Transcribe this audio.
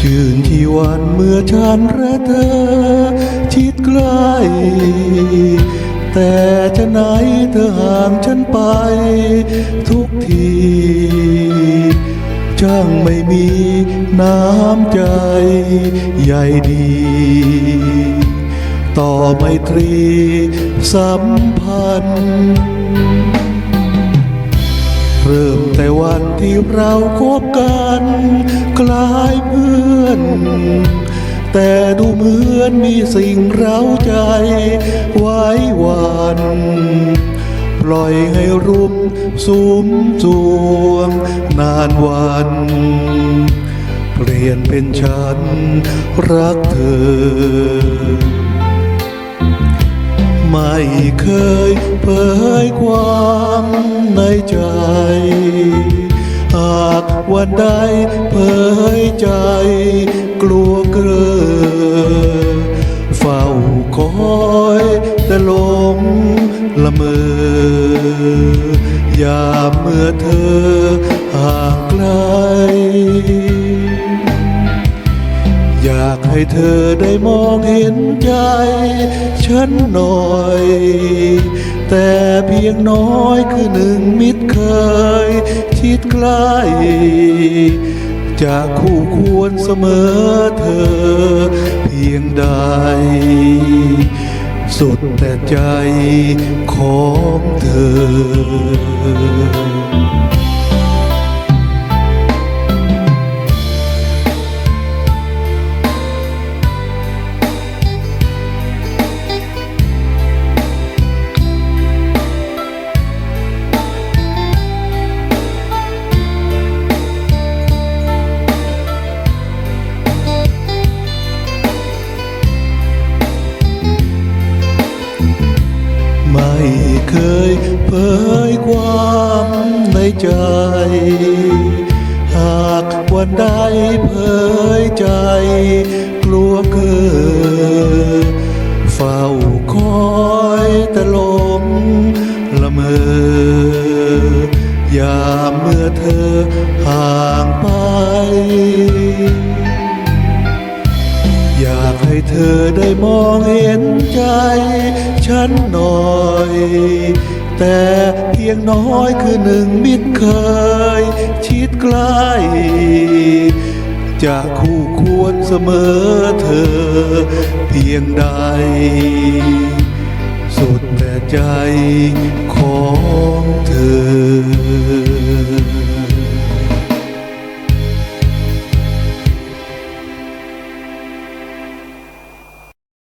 คืนที่วันเมื่อฉันและเธอชิดใกล้แต่จะไหนเธอห่างฉันไปทุกทีช่างไม่มีน้ำใจใหญ่ดี ต่อไมตรีสัมพันธ์ เริ่ม ที่เราคบกันกลายเพื่อน แต่ดูเหมือนมีสิ่งเร้าใจไว้วันปล่อยให้รุมสุมจวงนานวันเปลี่ยนเป็นฉันรักเธอ ไม่เคยเผยความในใจากวันใดเผยใจ กลัวเกลอเฝ้าคอยแต่ลงละเมอยามเมื่อเธอห่างไกล อยากให้เธอได้มองเห็นใจ ฉันหน่อย แต่เพียงน้อยคือหนึ่งมิตรเคย ชิดใกล้จะคู่ควรเสมอเธอเพียงใด สุดแต่ใจของเธอ เคยเผยความในใจ หากวันใดเผยใจ กลัวเกินเฝ้าคอยแต่ลงละเมอยามเมื่อเธอห่างไป ให้เธอได้มองเห็นใจ ฉันหน่อย แต่เพียงน้อยคือหนึ่งมิตรเคย ชิดใกล้จะคู่ควรเสมอเธอ เพียงใด สุดแต่ใจของเธอ